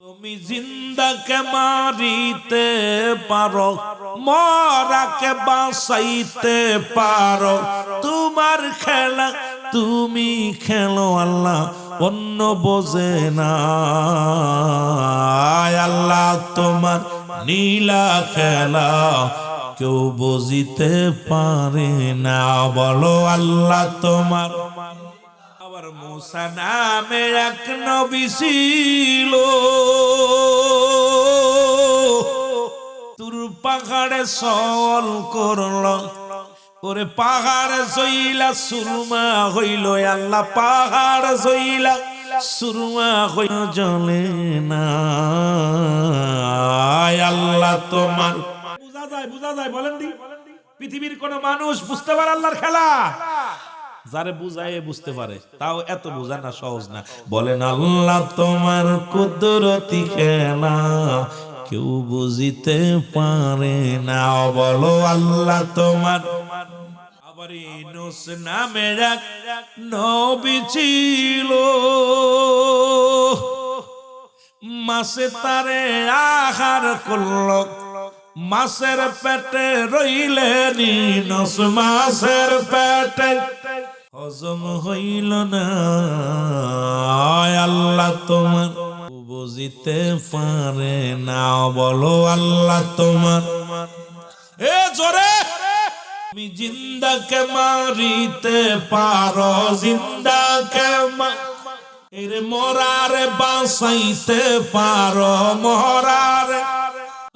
তুমি জিন্দাকে মারিতে পারো, মরাকে বাঁচাইতে পারো। তোমার খেলা তুমি খেলো আল্লাহ, অন্য বোঝে না। আল্লাহ, তোমার নীলা খেলা কেউ বুঝিতে পারে না। বলো আল্লাহ, তোমার আবার মুসা নামে এক নবী ছিল। তুর পাহাড়ে সল করল, ওরে পাহাড়ে জইলা সুরমা হইল, আল্লাহ পাহাড় জইলা সুরমা হইল জলে না। আল্লাহ তোমার। বুঝা যায় বুঝা যায়, বলেন দি। পৃথিবীর কোন মানুষ বুঝতে পারে আল্লাহর খেলা? যারে বুঝায় বুঝতে পারে। তাও এত বোঝা না সহজ না। বলেন, আল্লাহ তোমার কুদরতি খেলা কেউ বুঝিতে পারে না। বলো, আল্লাহ তোমার মাসে তারে আহার করল, মাসের পেটে রইলে নিনস মাসের পেটে হজম হইল না। আল্লাহ তোমার। বুঝিতে পারে না, বলো আল্লাহ তোমার। এ জোরে। তুমি জিন্দাকে মারিতে পারো, জিন্দাকে মরারে বাঁচাইতে পারো, মরারে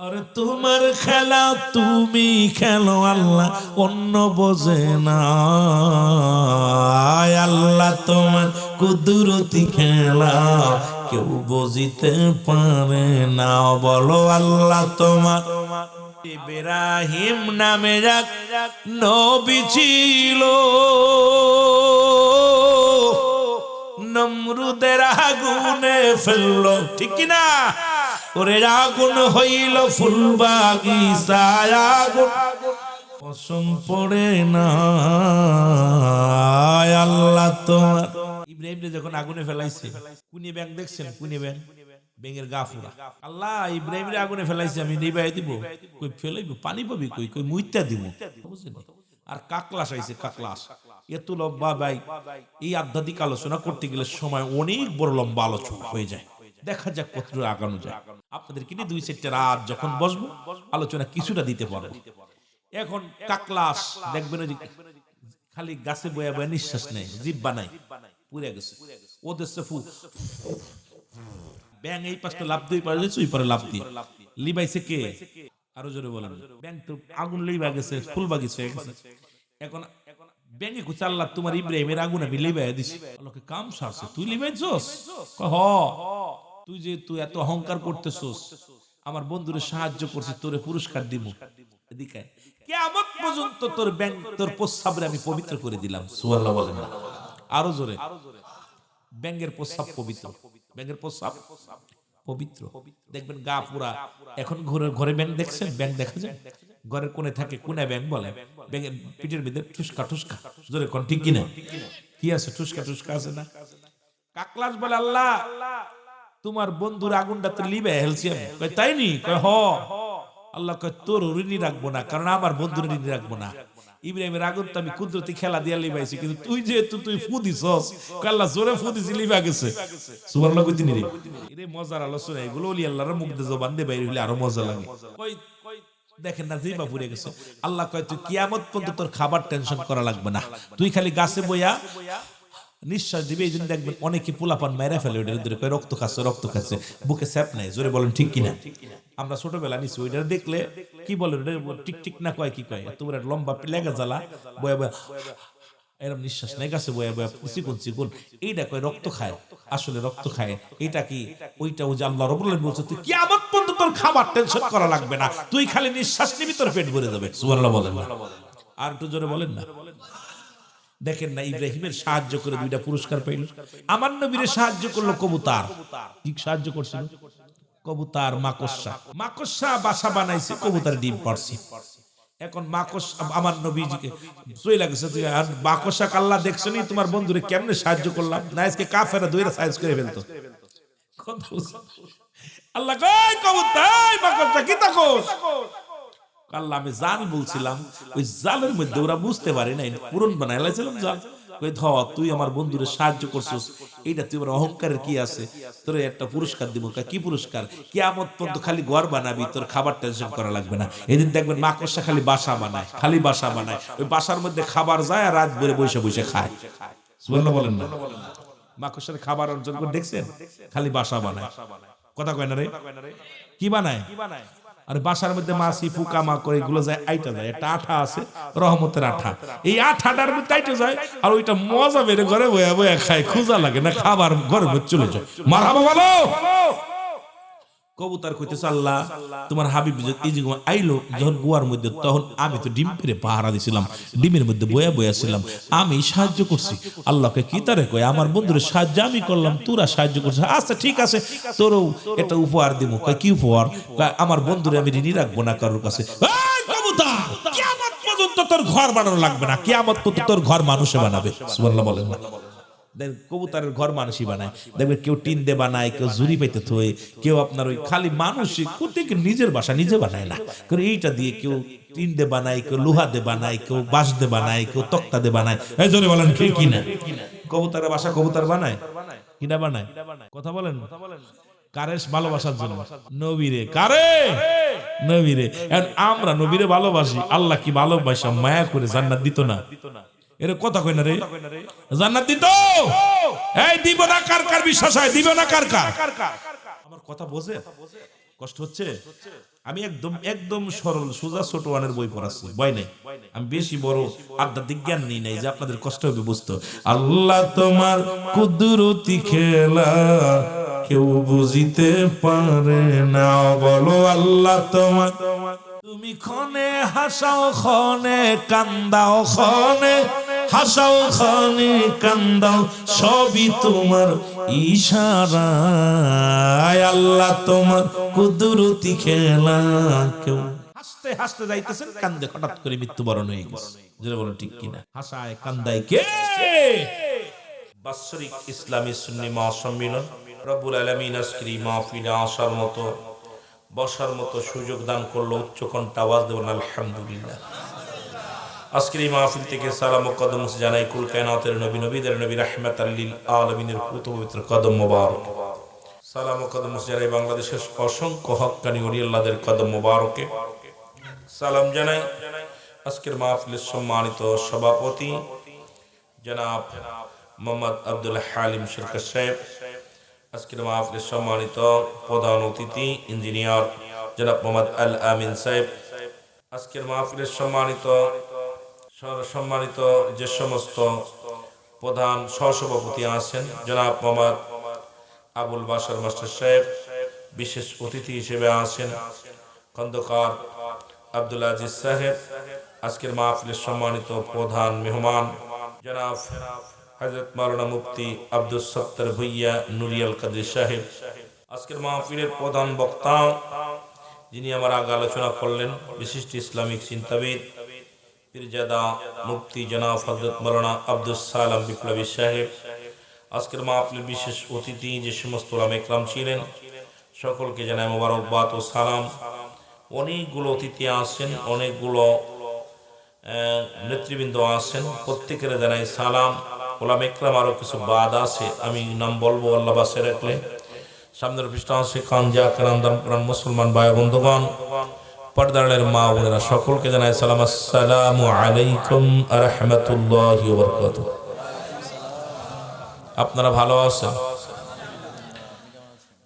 আরে তোমার খেলা তুমি খেলো আল্লাহ, অন্য বোঝে না। আল্লাহ তোমার কুদরতি খেলা, কেউ বুঝিতে পারে না। বলো আল্লাহ তোমার ইব্রাহিম নামে যাক নবী ছিল। নমরুদের আগুনে ফেলল, ঠিক কি ওরে আগুন হইল ফুল বাগিচায় আগুন। পশম পড়ে না আল্লাহ তোমার। ইব্রাহিম যখন আগুনে ফেলাইছে, কুনি ব্যাং দেখছেন? কুনি ব্যাং? ব্যাঙের গা ফুরা আল্লাহ, ইব্রাহিমের আগুনে ফেলাইছে, আমি নিবাই দিব। কই ফেলাইব? পানি পাবি কই? কই মুইতা দিব আর কাকলাস আইছে, কাকলাস। এত লম্বা ভাই, এই আধ্যাত্মিক আলোচনা করতে গেলে সময় অনেক বড় লম্বা আলোচনা হয়ে যায়। দেখা যাক কত আগানো যায়। আপনাদের কিনে দুই চারটে রাত যখন বসবো, আলোচনা কিছুটা দিতে পারব। এখন কাকলাস দেখবেন ওই খালি গাছে বয়া বয়া নিঃশ্বাস নেই জিভ বানাই পুড়ে গেছে। ওদের সে ফু ব্যাং এই পাশটা লাভ দিয়ে পারে ওই পারে লাভ দিয়ে। লিবাইছে কে? আরও জোরে বলেন। ব্যাং তো আগুন লিবা গেছে, ফুল বাগিছে গেছে। এখন ব্যাঙে কুচা আল্লাহ, তোমার ইব্রাহিমের আগুন আমি লিবাই দিছি। আল্লাহকে কাম সারছে তুই লিবাইছস? হ। তুই যে তুই এত অহংকার করতেছস, আমার বন্ধুরে সাহায্য করছে, তোরে পুরস্কার দিব এদিকে। কিয়ামত পর্যন্ত তোর ব্যাং তোর প্রস্তাবরে আমি পবিত্র করে দিলাম। সুবহানাল্লাহ বলেন না। আরও জোরে। ব্যাঙের প্রস্রাব পবিত্র। ব্যাঙের প্রস্রাব পবিত্র। দেখবেন গা পুরা। এখন ঘরে ঘরে ব্যাং দেখছেন? ব্যাংক দেখা যায়? ঘরের কোণে থাকে কোনে ব্যাংক বলে। ব্যাঙের পিঠের ভিতরে ঠুসকা ঠুসকা। জোরে কোন ঠিক কিনা? কি আছে? ঠুসকা ঠুসকা আছে না? কাকলাস বলে, আল্লাহ তোমার বন্ধুর আগুনটা তো লিবে কয় তাই নি হ। আল্লাহ কয়, তোর ঋণী রাখব না, কারণ আমার বন্ধুর ঋণী রাখব না। ইব্রাহিমের আগুন তো আমি কুদরতি খেলা দিয়া লিবাইছি, কিন্তু তুই যেহেতু তুই ফু জোরে ফু দিছি, লিবা গেছে। সুবহানাল্লাহ কইতি নি রে। মজার আলোচনা, এগুলো ওলি আল্লাহর মুখ দিয়ে জবান দিয়ে বাইরে হইলে আরও মজা লাগে। দেখেন না জিবা পুড়ে গেছে। আল্লাহ কয়, তুই কিয়ামত পর্যন্ত তোর খাবার টেনশন করা লাগবে না। তুই খালি গাছে বইয়া নিঃশ্বাস দিবে, এই জন্য দেখবেন অনেকে পোলাপান মেরে ফেলে ওইটার ভিতরে, কয় রক্ত খাচ্ছে রক্ত খাচ্ছে, বুকে স্যাপ নাই, জোরে বলেন ঠিক কিনা? আমরা ছোটবেলা নিছি ওইটা দেখলে কি বলে টিক টিক না কয়, কি কয়? তোমার লম্বা লেগা জ্বালা, বয়া বয়া, এরম নিঃশ্বাস নাই, গাছে বয়া বয়া, চিকুন চিকুন এইটা কয় রক্ত খায়, আসলে রক্ত খায় এটা কি, ওইটা ও যে আল্লাহ রবুল আলামিন বলছে, তুই কিয়ামত পর্যন্ত তোর খাবার টেনশন করা লাগবে না, তুই খালি নিঃশ্বাস নিবি, তোর পেট ভরে যাবে। সুবহানাল্লাহ বলেন আর একটু জোরে বলেন না। দেখেন না ইব্রাহিমের সাহায্য করে দুইটা পুরস্কার পাইল। আমার নবীরে সাহায্য করল কবুতার। কি সাহায্য করছিল? কবুতার মাকড়সা। মাকড়সা। বাসা বানাইছে কবুতার ডিম পারছে এখন মাকস আমার নবীজিকে সই লাগছে তুই আর মাকড়সা কাল্লা দেখছ নি তোমার বন্ধুরে কেমনে সাহায্য করলাম? না আজকে কাফেরা দুইটা সাইজ করে ফেলতো। আল্লাহ কই কবুতর মাকড়টা কি তাকোস? আল্লাহ আমি জাল বলছিলাম, ওই জালের মধ্যে ওরা বুঝতে পারে নাই পূরণ বানাই জাল। ওই ধ তুই আমার বন্ধুরে সাহায্য করছিস, এইটা তুই আমার অহংকারের কি আছে? তোর একটা পুরস্কার দিব কি পুরস্কার? কিয়ামত পর্যন্ত খালি ঘর বানাবি, তোর খাবার টেনশন করা লাগবে না। এদিন দেখবেন মাকড়সা খালি বাসা বানায়, খালি বাসা বানায়। ওই বাসার মধ্যে খাবার যায় আর রাত ভরে বসে বসে খায়। বলেন না। মাকড়সার খাবার অর্জন করে দেখছেন? খালি বাসা বানায়। কথা কয় না রে? কি বানায়? আর বাসার মধ্যে মাছি, পোকা মাকড় এগুলো যায় আইটা যায়। একটা আঠা আছে, রহমতের আঠা। এই আঠাটার মধ্যে আইটা যায় আর ওইটা মজা বেড়ে ঘরে বয়া বয়া খায়, খোঁজা লাগে না, খাবার ঘরে চলে যায়। মার বলো কবুতর কইতেছে আল্লাহ তোমার হাবিব যে এই যে আইলো যখন গুয়ার মধ্যে তখন আমি তো ডিম পেরে পাহারা দিছিলাম ডিমের মধ্যে বয়া বয়া ছিলাম। আমি সাহায্য করছি। আল্লাহকে কি তারে কয়? আমার বন্ধুর সাহায্য আমি করলাম তোরা সাহায্য করছিস আচ্ছা ঠিক আছে তোরও এটা উপহার দিব কয় কি উপহার? আমার বন্ধুরে আমি ঋণী রাখব না কারোর কাছে। এই কবুতর কিয়ামত পর্যন্ত তোর ঘর বানানো লাগবে না। কিয়ামত পর্যন্ত তোর ঘর মানুষে বানাবে। সুবহানাল্লাহ বলেন না। কবুতরের ঘর মানুষই বানায়। দেখবেন কেউ টিন দিয়ে বানায়, কেউ জুরি পাইতে থয়ে, কেউ আপনার ওই খালি মানুষই প্রত্যেকে নিজের বাসা নিজে বানায় না। কারণ এইটা দিয়ে কেউ টিন দিয়ে বানায়, কেউ লোহা দিয়ে বানায়, কেউ বাঁশ দিয়ে বানায়, কেউ তক্তা দিয়ে বানায়। এই জোরে বলেন কে কিনা কবুতরের বাসা কবুতর বানায়? কিনা বানায়? কথা বলেন। কারে ভালোবাসার জন্য। নবীরে, কারে? নবীরে। আমরা নবীরে ভালোবাসি। আল্লাহ কি ভালোবাসা? মায়া করে জান্নাত দিত না। এর কথা কই না রে? জান্নাত দিত এই, দিব না কার কার বিশ্বাস হয়? দিব না কার কার? আমার কথা বোঝে? কষ্ট হচ্ছে? আমি একদম একদম সরল, সোজা ছোট ওয়ানের বই পড়াচ্ছি। ভয় নেই? আমি বেশি বড় আধ্যাত্মিক জ্ঞান নেই নাই যে আপনাদের কষ্ট হবে, বুঝতে। আল্লাহ তোমার কুদরতি খেলা কেউ বুঝিতে পারে না। বলো, আল্লাহ তোমার তুমি ক্ষণে হাসাও, ক্ষণে কান্দাও, ক্ষণে হাসাও ক্ষণে কান্দাও, সবই তোমার ইশারায় আল্লাহ তোমার কুদরতি খেলা কেউ। হাসতে হাসতে যাইতেছেন, কান্দে হঠাৎ করে মৃত্যুবরণ হয়ে গেছে। যেটা বলেন, ঠিক কিনা? হাসায় কান্দায় কে? বাৎসরিক ইসলামী সুন্নি মহাসম্মিলন। রব্বুল আলমিন আজকের মাহফিলে আসার মতো, বসার মতো সুযোগ দান করল উচ্চ কণ্ঠ আওয়াজ দেবেন, আলহামদুলিল্লাহ। আজকের এই মাহফিল থেকে সালাম ও কদম জানাই কুল কায়নাতের নবী, নবীদের নবী রাহমাত আল্লিল আলমিনের পুত পবিত্র কদম মোবারক। সালাম ও কদম জানাই বাংলাদেশের অসংখ্য হক্কানি অলিয়াল্লাদের কদম মোবারকে। সালাম জানাই আজকের মাহফিলের সম্মানিত সভাপতি জনাব মোহাম্মদ আব্দুল হালিম সরকার সাহেব, আজকের মাহফিলের সম্মানিত প্রধান অতিথি, ইঞ্জিনিয়ার জনাব মোহাম্মদ আল আমিন সাহেব। আজকের মাহফিলের সম্মানিত সর- সম্মানিত যে সমস্ত প্রধান সহসভাপতি আছেন, জনাব মোহাম্মদ আবুল বাসার মাস্টার সাহেব, বিশেষ অতিথি হিসেবে আছেন, খন্দকার আব্দুল আজিজ সাহেব, আজকের মাহফিলের সম্মানিত প্রধান মেহমান, জনাব হজরত মাওলানা মুফতি আব্দুল সত্তর ভুইয়া নুরিয়াল কাদের সাহেব। আজকের মাহফিলের প্রধান বক্তা যিনি আমার আগে আলোচনা করলেন, বিশিষ্ট ইসলামিক চিন্তাবিদ পীরজাদা মুফতি জনাব হজরত মাওলানা আব্দুল সালাম বিপ্লবী সাহেব আজকের মাহফিলের বিশেষ অতিথি যে সমস্ত ওলামা একরাম ছিলেন সকলকে জানাই মোবারকবাদ ও সালাম অনেকগুলো অতিথি আসেন অনেকগুলো নেতৃবৃন্দ আছেন প্রত্যেকের জানাই সালাম ওলাম একরাম আরও কিছু বাদ আছে আমি নাম বলব আল্লাহ বাসে রাখলে সামনের পৃষ্ঠা আছে কানান্দাম প্রাণ মুসলমান ভাই বন্ধুগণ পর্দারের মা বোনেরা সকলকে জানাই সালাম। আসসালামু আলাইকুম রহমতুল্লাহ আপনারা ভালো আছেন?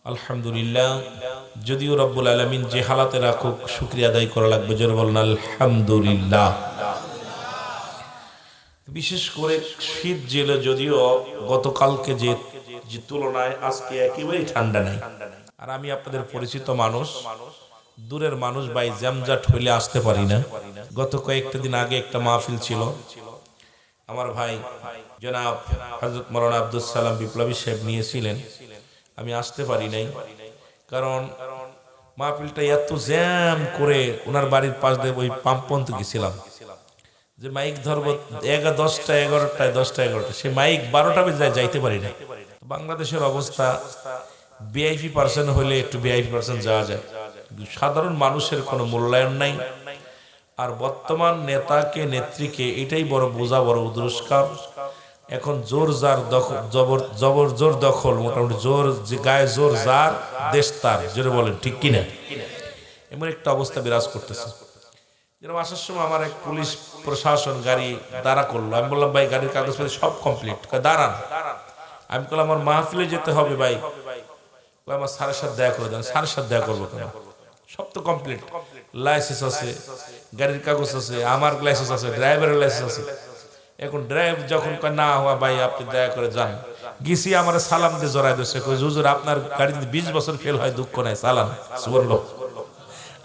আলহামদুলিল্লাহ। যদিও রব্বুল আলমিন যে হালাতে রাখুক, শুক্রিয়া আদায় করা লাগবে, জোর বলেন, আলহামদুলিল্লাহ। বিশেষ করে শীত জেলে যদিও গতকালকে যে যে তুলনায় আজকে একেবারেই ঠান্ডা নাই। আর আমি আপনাদের পরিচিত মানুষ মানুষ। দূরের মানুষ বাই জ্যামজাট হইলে আসতে পারি না। গত কয়েকটা দিন আগে একটা মাহফিল ছিল। আমার ভাই জনাব হজরত মৌলানা আব্দুল সালাম বিপ্লবী সাহেব নিয়েছিলেন। আমি আসতে পারি নাই। কারণ মাহফিলটা এত জ্যাম করে ওনার বাড়ির পাশ দিয়ে ওই পাম্পন্ত গেছিলাম। যে মাইক ধরবো এগারো দশটা, এগারোটায় দশটা, এগারোটা। সে মাইক বারোটা বেজে যাইতে পারি না। বাংলাদেশের অবস্থা ভিআইপি পার্সন হলে একটু ভিআইপি পার্সন যাওয়া যায়। সাধারণ মানুষের কোনো মূল্যায়ন নাই। আর বর্তমান নেতাকে, নেত্রীকে এটাই বড় বোঝা, বড় উদ্রস্কার এখন জোর যার দখল, জবর জবর জোর দখল, মোটামুটি জোর যে গায়ে জোর যার, দেশ তার, জোরে বলেন, ঠিক কিনা? এমন একটা অবস্থা বিরাজ করতেছে। যেরকম আসার সময় আমার এক পুলিশ প্রশাসন গাড়ি দাঁড়া করল। আমি বললাম, ভাই, গাড়ির কাগজপত্র সব কমপ্লিট দাঁড়ান। আমি বললাম আমার মাহফিলে যেতে হবে, ভাই। আমার সাড়ে সাত দেখা করে দেন স্যারের সাথে দেখা করব কেন? সব তো কমপ্লিট লাইসেন্স আছে, গাড়ির কাগজ আছে, আমার লাইসেন্স আছে ড্রাইভারের লাইসেন্স আছে। এখন ড্রাইভ যখন না হওয়া ভাই, আপনি দয়া করে যান। গিসি আমার সালাম দিয়ে জড়াই দিচ্ছে হুজুর, আপনার গাড়িতে বিশ বছর ফেল হয়, দুঃখ নাই, সালাম। সুবর্ণ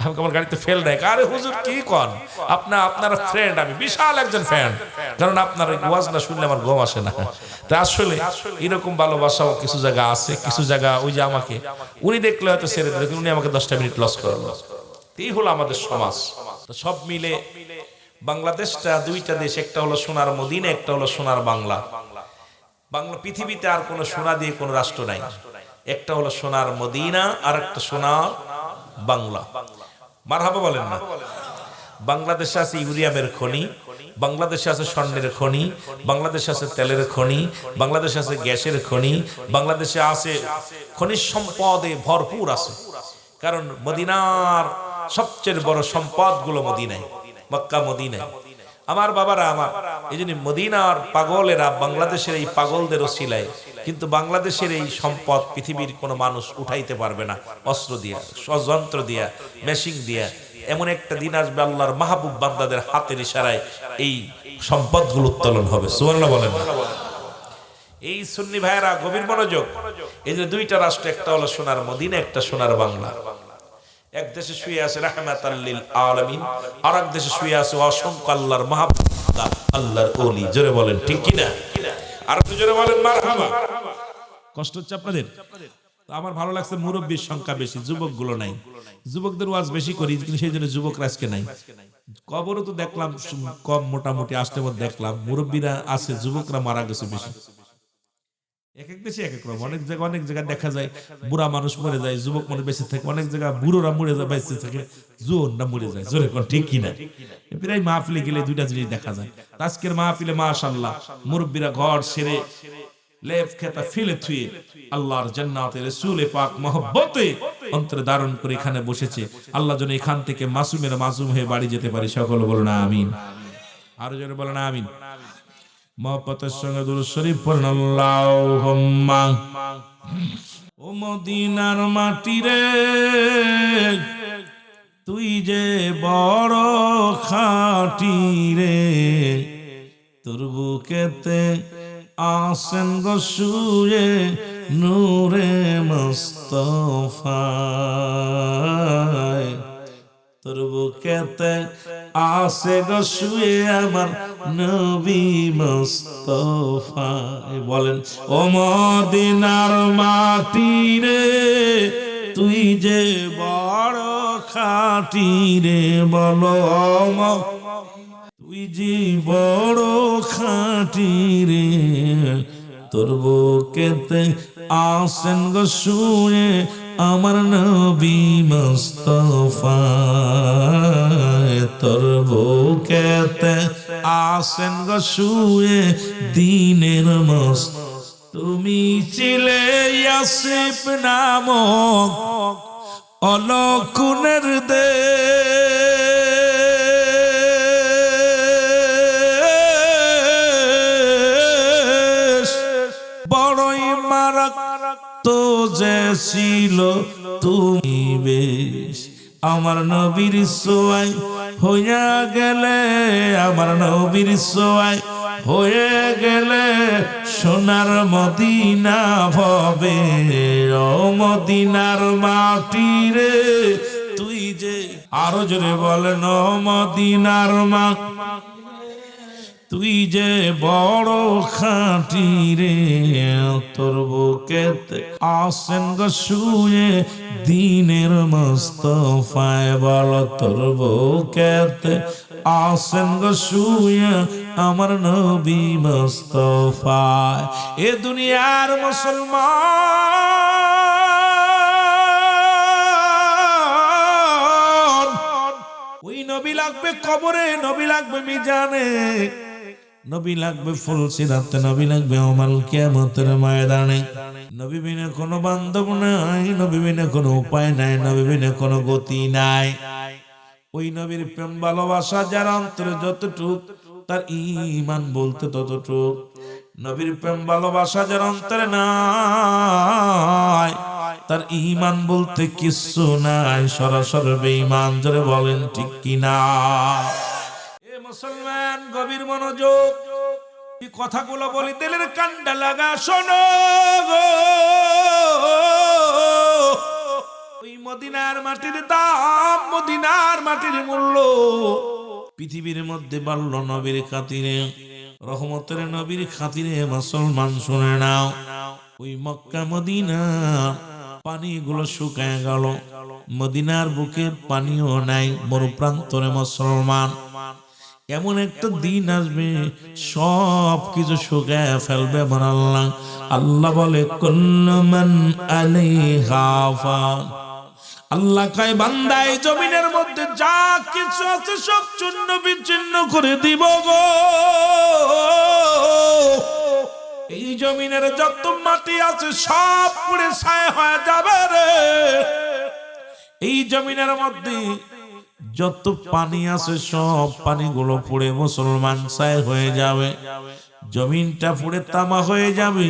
আমাকে আমার গাড়িতে ফেল নাই আরে হুজুর কি কন? আপনার আপনার ফ্রেন্ড আমি বিশাল একজন ফ্রেন্ড কারণ আপনার ওয়াজ না শুনলে আমার ঘুম আসে না। তা আসলে এরকম ভালোবাসাও কিছু জায়গা আছে, কিছু জায়গা ওই যে আমাকে, উনি দেখলে হয়তো ছেড়ে দিল উনি আমাকে দশটা মিনিট লস করল। এই হলো আমাদের সমাজ। সব মিলে বাংলাদেশটা দুইটা দেশ, একটা হলো সোনার মদিনা, একটা হলো সোনার বাংলা। বাংলা পৃথিবীতে আর কোনো সোনা দিয়ে কোনো রাষ্ট্র নাই। একটা হলো সোনার মদিনা আর একটা সোনার বাংলা। মারহাবা বলেন না। বাংলাদেশে আছে ইউরিয়ামের খনি, বাংলাদেশে আছে স্বর্ণের খনি, বাংলাদেশে আছে তেলের খনি, বাংলাদেশে আছে গ্যাসের খনি, বাংলাদেশে আছে খনিজ সম্পদে ভরপুর আছে। কারণ মদিনার সবচেয়ে বড় সম্পদগুলো মদিনায়, মক্কা মদিনায়। আমার বাবারা আমার, এই জন্য মদিনার পাগলেরা বাংলাদেশের এই পাগলদের ওসিলায় কিন্তু বাংলাদেশের এই সম্পদ পৃথিবীর কোনো মানুষ উঠাইতে পারবে না। অস্ত্র দিয়া যন্ত্র দিয়া মেশিং দিয়া। এমন একটা দিন আসবে আল্লাহর মাহবুব বান্দাদের হাতের ইশারায় এই সম্পদগুলো উত্তোলন হবে। সুবর্ণ বলেন এই সুন্নি ভাইয়েরা গভীর মনোযোগ। এই যে দুইটা রাষ্ট্র, একটা হলো সোনার মদিনা, একটা সোনার বাংলা। এক দেশে শুয়ে আছে রাহমাত আল্লিল আলামিন আর এক দেশে শুয়ে আছে অসংখ্য আল্লাহর মাহবুবা আল্লাহর ওলি। জোরে বলেন, ঠিক কি না? আর একটু জোরে বলেন, মারহাবা। কষ্ট হচ্ছে আপনাদের? আমার ভালো লাগছে মুরব্বীর সংখ্যা বেশি যুবকগুলো নাই। যুবকদের ওয়াজ বেশি করি, কিন্তু সেই জন্য যুবকরা আজকে নাই। কবরও তো দেখলাম, কম মোটামুটি আসতে দেখলাম। মুরব্বীরা আছে, যুবকরা মারা গেছে বেশি। এক এক দেশে এক এক রকম অনেক জায়গায় অনেক জায়গায় দেখা যায়। বুড়া মানুষ মরে যায় যুবক মানুষ বেঁচে থাকে। অনেক জায়গায় বুড়োরা মরে যায় বেঁচে থাকে। জোনরা মরে যায়। জোরে কোন ঠিক কিনা? প্রায় মাহফিলে গেলে দুইটা জিনিস দেখা যায়। আজকের মাহফিলে মাশাল্লাহ মুরব্বীরা ঘর সেরে লেপ খেতা ফেলে থুয়ে আল্লাহর জান্নাতে রসুলে পাক মহব্বতে অন্তরে ধারণ করে এখানে বসেছে। আল্লাহ যেন এখান থেকে মাসুমের মাসুম হয়ে বাড়ি যেতে পারে। সকল বলো না আমিন। আরও জনে বলো না আমিন। মহব্বতের সঙ্গে দুরুদ শরীফ পড়েন ও মদিনার মাটি রে, তুই যে বড় খাটি রে, তোর বুকেতে আসেন গো শুয়ে নূরে মস্তফায়। তোর বুকেতে আসে গো শুয়ে আমার নবী মস্তফায় বলেন, ও মদিনার মাটি রে, তুই যে বড় খাটি রে, বলো তুই যে বড় খাটি রে, তোর বুকেতে আসেন গো শুয়ে আমার নবী মুস্তফা, তোর বুকেতে আসেন গো শুয়ে দিনের মস্ত। তুমি ছিলে ইয়াসিফ নামক অলকুনের দেশ। যে ছিল তুমি বেশ। আমার নবীর সোয়াই হইয়া গেলে, আমার নবীর সোয়াই হয়ে গেলে, সোনার মদিনা ভবে ও মদিনার মাটি রে, তুই যে আরও জোরে বলেন মদিনার মা তুই যে বড় খাঁটি রে, তোর বুকেতে আসেন শুয়ে দিনের মস্তফায়, বল তোর বুকেতে আসেন শুয়ে আমার নবী মস্তফায়। এ দুনিয়ার মুসলমান, ওই নবী লাগবে কবরে, নবী লাগবে মিজানে। নবী লাগবে ফুল সিরাতে, নবী লাগবে অমাল কিয়ামতের ময়দানে। নবী বিনে কোনো বান্ধব নাই, নবী বিনে কোনো উপায় নাই, নবী বিনে কোনো গতি নাই। ওই নবীর প্রেম ভালোবাসা যার অন্তরে যতটুক, তার ইমান বলতে ততটুক। নবীর প্রেম ভালোবাসা যার অন্তরে নাই, তার ইমান বলতে কিচ্ছু নাই। সরাসরি বেঈমান জোরে বলেন, ঠিক কিনা? মুসলমান, গভীর মনোযোগ। কথাগুলো বলি, দিলের কান্ডা লাগা, শোনো। ওই মদিনার মাটির দাম, মদিনার মাটির মূল্য। পৃথিবীর মধ্যে নবীর খাতিরে, রহমতের নবীর খাতিরে মুসলমান, শুনে নাও। ওই মক্কা, মদিনা, পানিগুলো শুকায় গেল। মদিনার বুকে পানিও নাই, বড় প্রান্তরে মুসলমান। এমন একটা দিন আসবে সব কিছু শুকায় ফেলবে আমার আল্লাহ। আল্লাহ বলে কুল্লমান আলাইহা ফান আল্লাহ কয়, বান্দাই, জমিনের মধ্যে যা কিছু আছে সব চূর্ণ বিচ্ছিন্ন করে দিব গো। এই জমিনের যত মাটি আছে সব পুড়ে ছায় হয়ে যাবে রে। এই জমিনের মধ্যে যত পানি আছে সব পানিগুলো পুড়ে মুসলমান ছায় হয়ে যাবে। জমিনটা পুড়ে তামা হয়ে যাবে।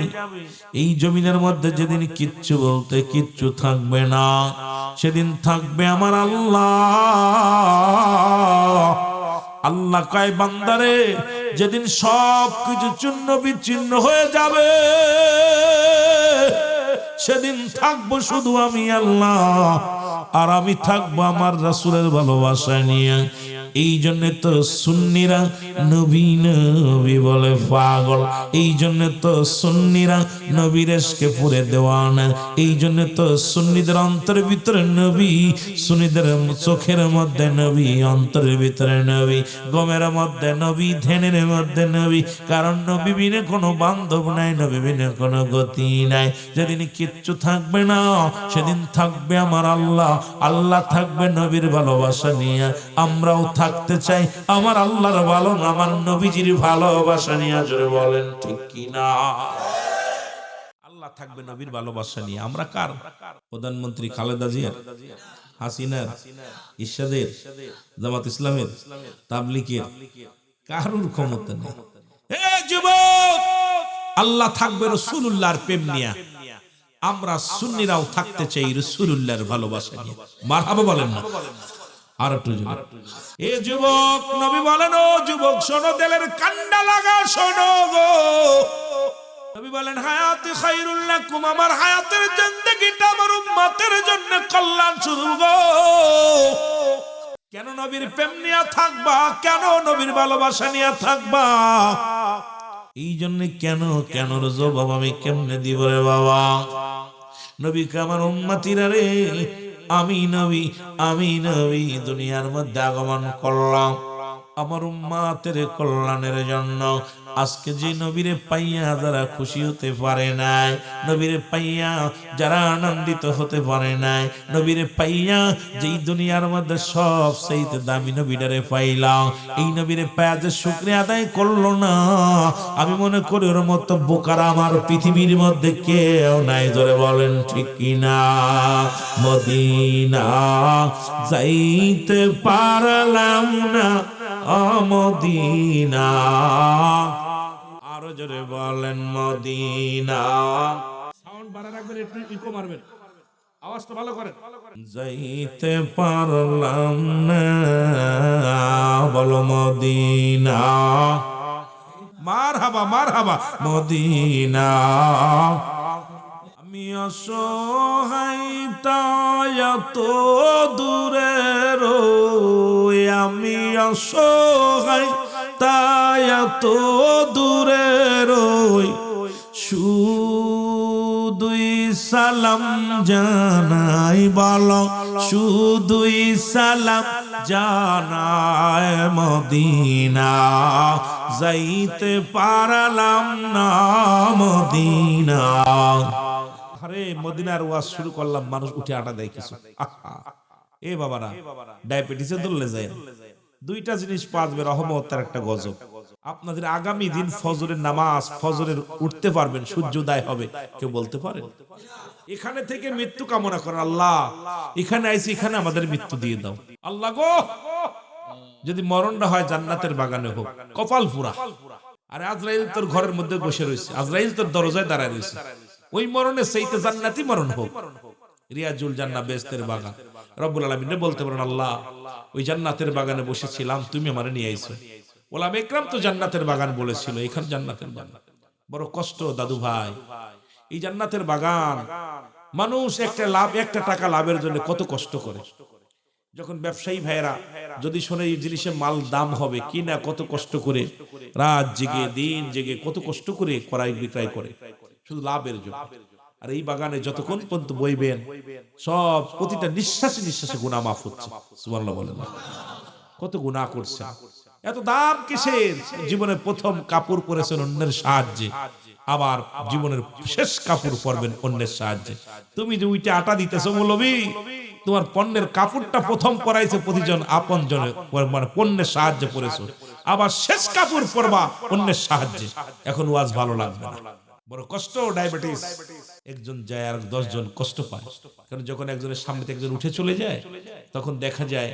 এই জমিনের মধ্যে যেদিন কিচ্ছু বলতে কিচ্ছু থাকবে না, সেদিন থাকবে আমার আল্লাহ। আল্লাহ কয়, বান্দারে, যেদিন সব কিছু চূর্ণ বিচ্ছিন্ন হয়ে যাবে। সেদিন থাকব শুধু আমি আল্লাহ। আর আমি থাকব আমার রাসুলের ভালোবাসা নিয়ে। এই জন্য তো সুন্নিরা নবী নবী বলে পাগল। এই জন্য তো সুন্নিরা নবীরেশকে পুরে দেওয়ানা। এই জন্য তো সুন্নিদের অন্তরের ভিতরে নবী, সুন্নিদের চোখের মধ্যে নবী, অন্তরের ভিতরে নবী, গমের মধ্যে নবী, ধ্যানের মধ্যে নবী। কারণ নবী বিনে কোনো বান্ধব নাই, নবী বিনে কোনো গতি নাই। যেদিন কিচ্ছু থাকবে না, সেদিন থাকবে আমার আল্লাহ। আল্লাহ থাকবে নবীর ভালোবাসা নিয়ে। আমরাও থাকতে চাই। আমার আল্লাহর ভালো আমার নবীজির ভালোবাসা নিয়ে জোরে বলেন, ঠিক কি না আল্লাহ থাকবে নবীর ভালোবাসা নিয়ে। আমরা কার? প্রধানমন্ত্রী খালেদা জিয়ার, হাসিনার জামাত ইসলামের তাবলিকের কারুর ক্ষমতা নেই। আল্লাহ থাকবে রসুল্লাহর প্রেম নিয়ে। আমরা সুন্নিরাও থাকতে চাই রসুল্লাহর ভালোবাসা নিয়ে। মারহাবা বলেন না। আর একটু জোরে। এ যুবক, নবী বলেন, ও যুবক, শোনো, দেলের কান্ডা লাগা, শোনো গো। নবী বলেন, হায়াতে খাইরুল লাকুম, আমার হায়াতের জিন্দেগিটা আমার উম্মতের জন্য কল্যাণ শুধু গো। কেন নবীর প্রেম নিয়ে থাকবা? কেন নবীর ভালোবাসা নিয়ে থাকবা? এই জন্য কেন কেন জবাব আমি কেমনে দিব রে বাবা? নবীকে আমার উম্মতিরা রে আমি নবী আমি নবী দুনিয়ার মধ্যে আগমন করলাম। আমার উম্মাতের কল্যাণের জন্য আজকে যে নবীরে পাইয়া যারা খুশি হতে পারে নাই, নবীরে পাইয়া যারা আনন্দিত হতে পারে নাই, নবীরে পাইয়া যেই দুনিয়ার মধ্যে সব সেইতে দামি নবীটারে পাইলাম, এই নবীরে পাইয়া যে শুক্রিয়া আদায় করল না, আমি মনে করি ওর মতো বোকার আমার পৃথিবীর মধ্যে কেউ নাই ধরে বলেন ঠিক কিনা? মদিনা যাইতে পারলাম না অমদিনা আরও জোরে বলেন মদিনা। সাউন্ড বাড়া রাখবেন একটু ইকো মারবেন। আওয়াজটা ভালো করেন। যাইতে পারলাম না বলো মদিনা। মার হাবা মার হাবা মদিনা। আমি অসহায় তাই এত দূরে রই। আমি অসহায় এত দূরে রই শুধুই সালাম জানাই বলো শুধুই সালাম জানায় মদিনা। যাইতে পারলাম না মদিনা। আরে মদিনার ওয়াজ শুরু করলাম মানুষ উঠে আটা দেয় কিছু। এ বাবারা ডায়াবেটিসে ধরলে যায় দুইটা জিনিস পাঁচবে রহমতের একটা গজব। আপনাদের আগামী দিন ফজরের নামাজ, ফজরের উঠতে পারবেন, সূর্যোদয় হবে। কেউ বলতে পারে? এখানে থেকে মৃত্যু কামনা করেন আল্লাহ। এখানে আইসি, এখানে আমাদের মৃত্যু দিয়ে দাও। আল্লাহ গো! যদি মরণটা হয় জান্নাতের বাগানে হোক। কপাল পুরা আর আজরাইল তোর ঘরের মধ্যে বসে রয়েছে। আজরাইল তোর দরজায় দাঁড়ায় রয়েছে। ওই মরণে সেইতে জান্নাতি মরণ হোক। রিয়াজুল জান্না বেস্তের বাগান। রব্বুল আলমিনে বলতে পারেন, আল্লাহ, ওই জান্নাতের বাগানে বসেছিলাম, তুমি আমার নিয়ে আইছো। ওলাম একরাম তো জান্নাতের বাগান বলেছিল, এখানে জান্নাতের বাগান। বড় কষ্ট, দাদু ভাই। এই জান্নাতের বাগান, মানুষ একটা লাভ, একটা টাকা লাভের জন্য কত কষ্ট করে। যখন ব্যবসায়ী ভাইয়েরা যদি শোনে এই জিনিসের মাল দাম হবে, কি না কত কষ্ট করে, রাত জেগে, দিন জেগে, কত কষ্ট করে করাই বিক্রয় করে। শুধু লাভের জন্য। আর এই বাগানে যতক্ষণ পর্যন্ত বইবেন, সব প্রতিটা নিঃশ্বাসে নিঃশ্বাসে গুণা মাফ হচ্ছে। কত গুণা করছে এত দাম কিসের? জীবনের প্রথম কাপড় পরেছেন অন্যের সাহায্যে। আবার জীবনের শেষ কাপড় পরবেন অন্যের সাহায্যে। তুমি যে উইটা আটা দিতেছো মৌলবী, তোমার পণ্যের কাপড়টা প্রথম পরাইছে প্রতিজন আপন জনে মানে পণ্যের সাহায্যে পরেছো। আবার শেষ কাপড় পরবা অন্যের সাহায্যে। এখন ওয়াজ ভালো লাগবে না। বড় কষ্ট, ডায়াবেটিস। একজন যায় আর দশজন কষ্ট পায়। কারণ যখন একজনের সামনে একজন উঠে চলে যায়, তখন দেখা যায়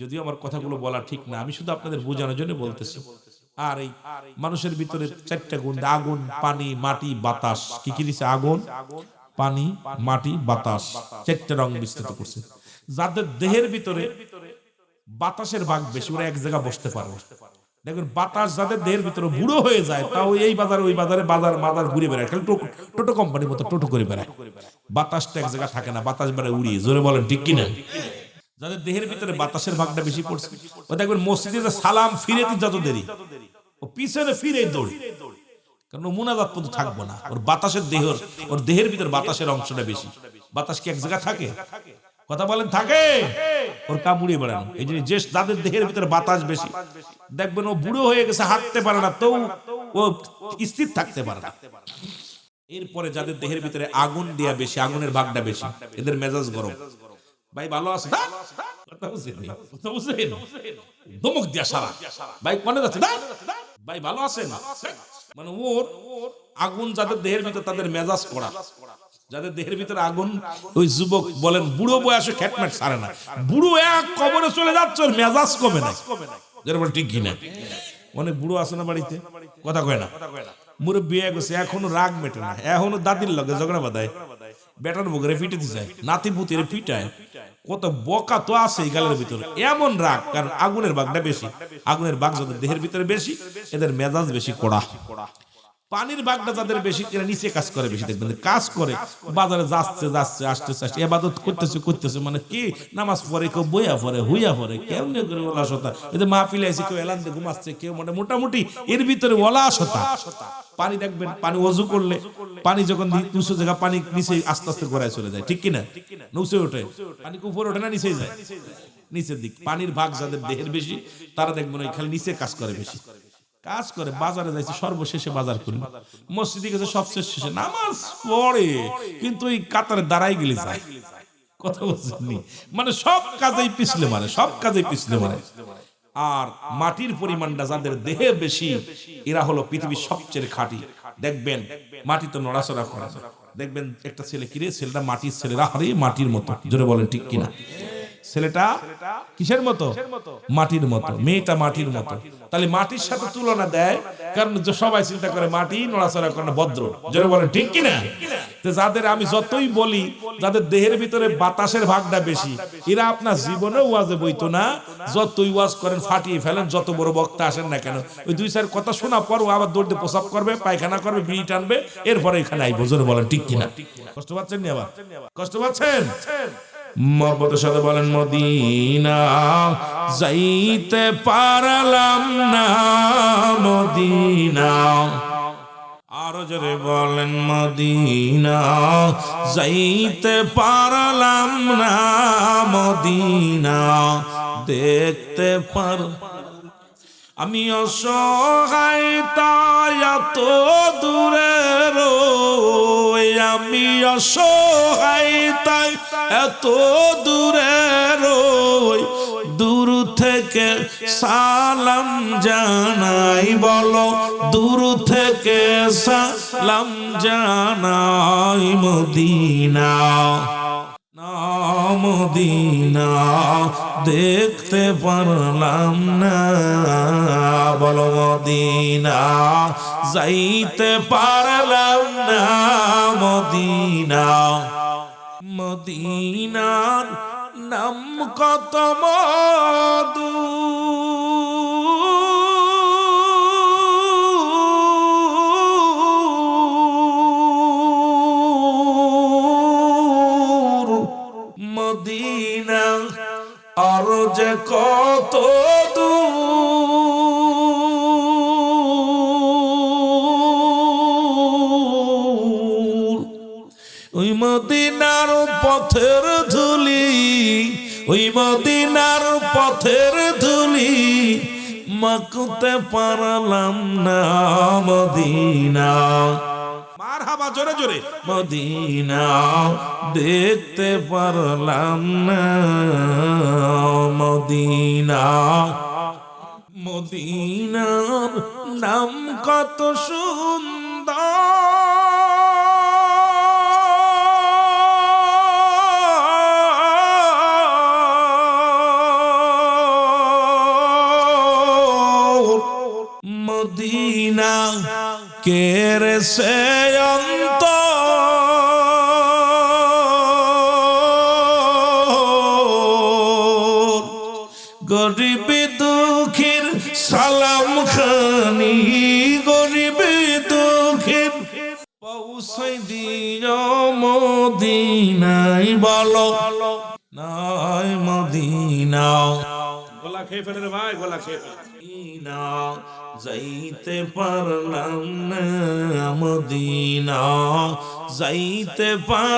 যদিও আমার কথাগুলো বলা ঠিক না, আমি শুধু আপনাদের বোঝানোর জন্য বলতেছি। আর এই মানুষের ভিতরে চারটা গুণ, আগুন, পানি, মাটি, বাতাস। কি কি দিছে? আগুন, পানি, মাটি, বাতাস। চারটা রং বিস্তৃত করছে। যাদের দেহের ভিতরে বাতাসের ভাগ বেশি, ওরা এক জায়গা বসতে পারে। না। দেখবেন বাতাস যাদের দেহের ভিতরে বুড়ো হয়ে যায়, তাও এই বাজার, ওই বাজারে বাজার বাজার ঘুরে বেড়ায়। খালি টোটো কোম্পানির মতো টোটো করে বেড়ায়। বাতাসটা এক জায়গা থাকে না, বাতাস বেড়ায় উড়িয়ে। জোরে বলেন, ঠিক কিনা? যাদের দেহের ভিতরে বাতাসের ভাগটা বেশি পড়ছে ও দেখবেন মসজিদে সালাম ফিরে যত দেরি। ও পিছনে ফিরে দৌড়। কারণ মুনাজাত পর্যন্ত থাকব না। ওর বাতাসের দেহের ওর দেহের ভিতর বাতাসের অংশটা বেশি। বাতাস কি এক জায়গা থাকে? কথা বলেন, থাকে? ওর কাম উড়িয়ে বেড়ানো এই জন্য যে যাদের দেহের ভিতরে বাতাস বেশি, দেখবেন ও বুড়ো হয়ে গেছে, হাঁটতে পারে না তো ও স্থির থাকতে পারে না। এরপরে যাদের দেহের ভিতরে আগুন দেয়া বেশি, আগুনের ভাগটা বেশি, এদের মেজাজ গরম। ভাই ভালো আছে? কথা বুঝছেন কথা বুঝছেন? ধমক দিয়া সারা। ভাই কোনে যাচ্ছে ভাই ভালো আছেন? মানে ওর আগুন যাদের দেহের ভিতর তাদের মেজাজ করা। যাদের দেহের ভিতরে আগুন ওই যুবক বলেন বুড়ো বয়সে খ্যাটম্যাট সারে না। বুড়ো এক কবরে চলে যাচ্ছে ওর মেজাজ কমে না যেরকম ঠিক কিনা? অনেক বুড়ো আছে না বাড়িতে? কথা কয় না? মুরে বিয়ে গেছে এখনও রাগ মেটে না। এখনও দাদির লগে ঝগড়া বাঁধায়। বেটার বগরে ফিটে যায় নাতি পুতিরে ফিটায় কত বকা তো আছে এই গালের ভিতরে। এমন রাগ কারণ আগুনের বাঘটা বেশি। আগুনের বাঘ যাদের দেহের ভিতরে বেশি। এদের মেজাজ বেশি কড়া। পানির বাগটা যাদের বেশি, এরা নিচে কাজ করে বেশি, দেখবেন কাজ করে, বাজারে যাচ্ছে যাচ্ছে, আসতেছে আসছে এবাদত করতেছে করতেছে মানে কি? নামাজ পড়ে, কেউ বইয়া পড়ে, হুইয়া পড়ে কেমনে করে ওলাসতা এদের মাহফিলে এসে কেউ এলান দিয়ে ঘুমাচ্ছে, কেউ মানে মোটামুটি এর ভিতরে ওলাসতা পানি দেখবেন, পানি অজু করলে, পানি যখন দুশো জায়গা পানি নিচে আস্তে আস্তে গড়ায় চলে যায়, ঠিক কিনা? নিচে ওঠে, পানি উপরে ওঠে না নিচে যায়? নিচের দিক। পানির ভাগ যাদের দেহের বেশি, তারা দেখবেন ওই খালি নিচে কাজ করে বেশি। কাজ করে, বাজারে যাইছে, সর্বশেষে বাজার করি। মসজিদে গেছে সবশেষ শেষে। নামাজ পড়ে, কিন্তু ওই কাতারে দাঁড়াই গেলে যায়। কথা বলছেন মানে সব কাজেই পিছলে মারে, সব কাজেই পিছলে মারে। আর মাটির পরিমাণটা যাদের দেহে বেশি, এরা হলো পৃথিবীর সবচেয়ে খাঁটি। দেখবেন, মাটি তো নড়াচড়া করা। দেখবেন, একটা ছেলে, কিরে ছেলেটা মাটির ছেলেরা? হারে মাটির মতো। জোরে বলেন ঠিক কিনা? ছেলেটা কিসের মতো? মাটির মতো, মেয়েটা মাটির মতো। তাহলে মাটির সাথে তুলনা দেয়, কারণ সবাই চিন্তা করে মাটি নড়াচড়া করে না, ভদ্র। জোরে বলেন, ঠিক কিনা? যাদের আমি যতই বলি, যাদের দেহের ভিতরে বাতাসের ভাগটা বেশি, এরা আপনার জীবনে ওয়াজে বইতো না। যতই ওয়াজ করেন, ফাটিয়ে ফেলেন, যত বড় বক্তা আসেন না কেন। ওই দুই চার কথা শোনা পর ও আবার দৌড়তে প্রসাব করবে, পায়খানা করবে, বিড়ি টানবে, এরপরে এখানে আইবো। জোরে বলেন, ঠিক কিনা? কষ্ট পাচ্ছেন নি আবার? কষ্ট পাচ্ছেন? মহব্বতের সাথে বলেন, মদিনা, যাইতে পারলাম না, মদিনা। আরও জোরে বলেন, মদিনা, যাইতে পারলাম না, মদিনা। দেখতে পার আমি অসহায়, তাই এত দূরে রই। আমি অসহায়, তাই এত দূরে রই। দূর থেকে সালাম জানাই, বলো দূর থেকে সালাম জানাই মদিনা। মদিনা দেখতে পারলাম না। বলো মদিনা যাইতে পারলাম না মদিনা। মদিনার নাম কত মধু? ওই মদিনার পথের ধুলি মাকুতে পারলাম না মদিনা। মার হাবা জোরে জোরে। মদিনা দেখতে পারলাম না মদিনা। মদিনার নাম কত সুন্দর। কেরে যাইতে পারলাম